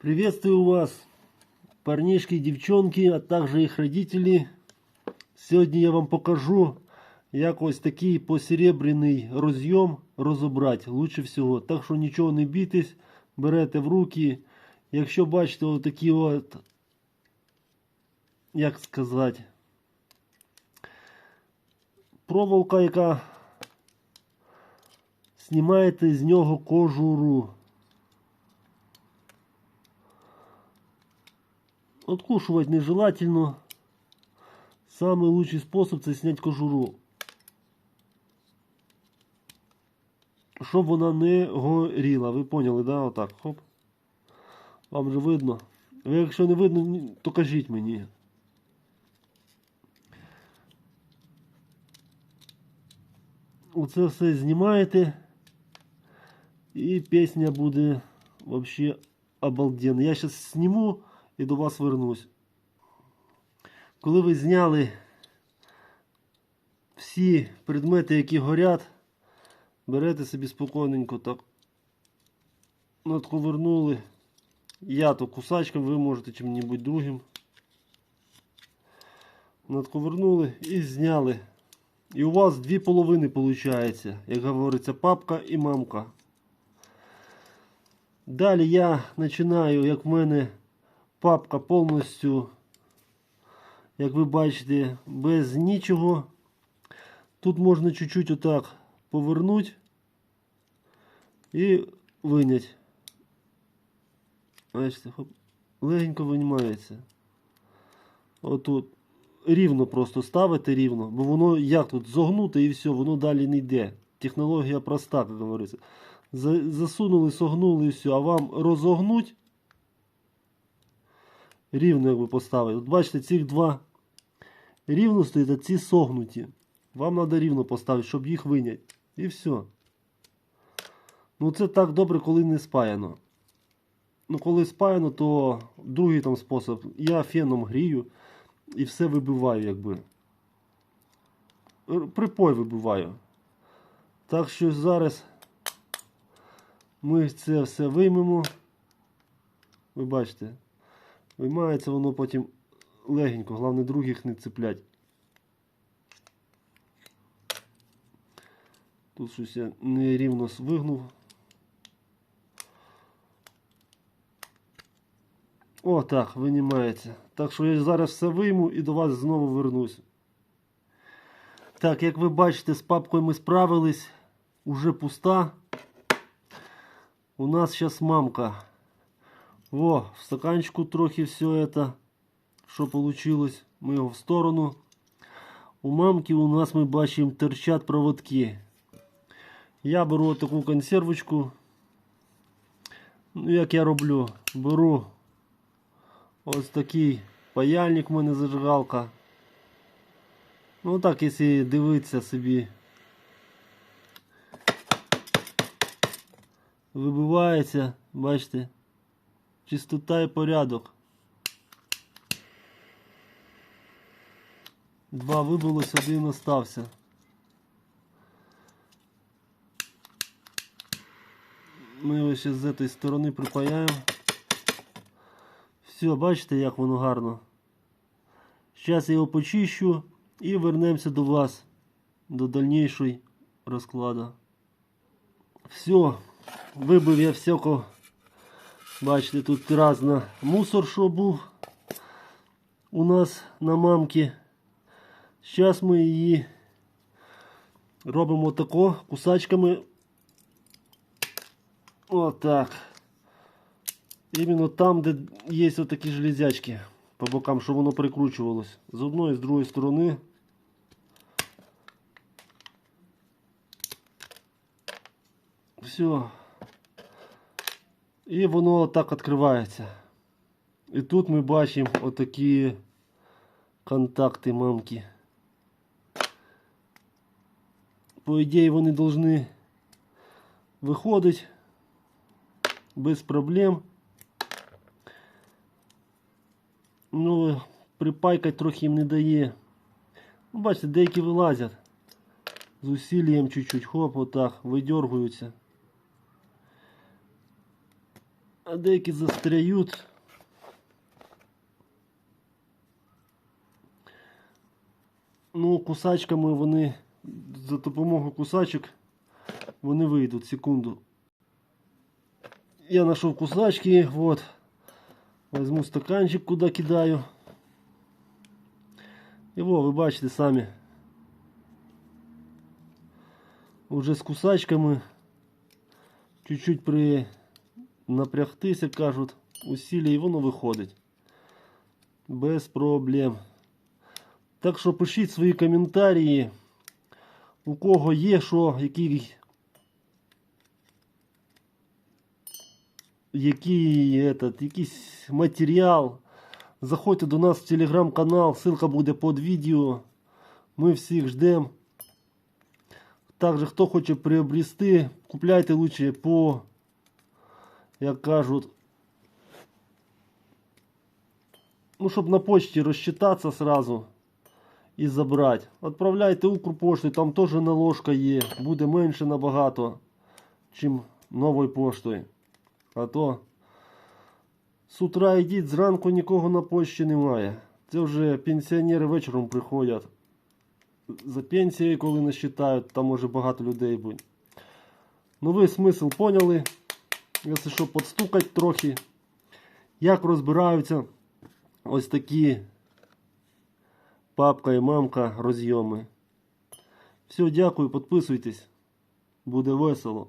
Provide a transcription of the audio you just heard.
Приветствую вас, парнишки, девчонки, а также их родители. Сьогодні я вам покажу, як ось такий посеребряний розйом розібрати лучше всього. Так що нічого не бійтесь, берете в руки. Якщо бачите отакі от, як сказати, проволока, яка знімаєте з нього кожуру. Откушувати нежелательно. Самый лучший спосіб це зняти кожуру. Щоб вона не горіла. Ви поняли, да? Отак. Хоп. Вам же видно. Ви якщо не видно, то кажіть мені. Оце все знімаєте. І пісня буде вообще обалденна. Я зараз зніму і до вас вернусь. Коли ви зняли всі предмети, які горять, берете собі спокійненько так. Надковернули. Я то кусачком, ви можете чим-небудь другим. Надковернули і зняли. І у вас дві половини виходить, як говориться, папка і мамка. Далі я починаю, як в мене папка повністю, як ви бачите, без нічого. Тут можна чуть-чуть отак повернути і виняти. Бачите, легенько винімається. Отут. Рівно просто ставите рівно, бо воно як тут зогнуте і все, воно далі не йде. Технологія проста, як говориться. Засунули, согнули і все, а вам розогнуть рівно як ви поставили. От бачите, цих два рівно стоять, а ці согнуті. Вам треба рівно поставити, щоб їх виняти. І все. Ну це так добре, коли не спаяно. Ну, коли спаяно, то другий там спосіб. Я феном грію і все вибиваю, якби. Припой вибиваю. Так що зараз ми це все виймемо. Ви бачите, виймається воно потім легенько, головне других не цеплять. Тут щось я нерівно вигнув. О, так, винімається. Так що я зараз все вийму і до вас знову вернусь. Так, як ви бачите, з папкою ми справились. Уже пуста. У нас зараз мамка. О, в стаканчику трохи все это, що получилось. Ми його в сторону. У мамки у нас ми бачимо торчать проводки. Я беру таку консервочку. Ну, як я роблю? Беру ось такий паяльник в мене зажигалка. Ну так, якщо дивитися собі. Вибивається, бачите, чистота і порядок. Два вибилось, один остався. Ми його ще з цієї сторони припаяємо. Все, бачите, як воно гарно. Зараз я його почищу і вернемося до вас, до дальнішої розкладу. Все, вибив я всяко. Бачите, тут разно мусор, що був у нас на мамці. Зараз ми її робимо тако кусачками. Отак. Іменно там, де є отакі железячки по бокам, щоб воно прикручувалось. З одної і з другої сторони. Все. І воно так відкривається. І тут ми бачимо отакі контакти мамки. По ідеї вони повинні виходити без проблем. Ну, припайкать трохи їм не дає. Ну, бачите, деякі вилазять. З усілієм чуть-чуть, хоп, отак, видергуються. А деякі застряють. Ну, кусачками вони за допомогою кусачок вони вийдуть секунду. Я знайшов кусачки, вот. Возьму стаканчик, куди кидаю. І во, ви бачите самі. Уже з кусачками. Чуть-чуть при напрягтися, кажуть, усилля і воно виходить. Без проблем. Так що пишіть свої коментарі. У кого є що, який, який этот, якийсь матеріал. Заходьте до нас в телеграм-канал, ссылка буде під відео. Ми всіх ждемо. Також, хто хоче приобрести, купляйте лучше по, як кажуть, ну, щоб на почті розчитатися сразу і забрати. Отправляйте Укрпоштою, там теж наложка є. Буде менше набагато, чим новою поштою. А то з утра йдіть, зранку нікого на почті немає. Це вже пенсіонери вечором приходять. За пенсією, коли не считають, там може багато людей бути. Ну ви смисл поняли. Якщо що, подстукать трохи. Як розбираються ось такі папка і мамка розйоми. Все, дякую, підписуйтесь. Буде весело.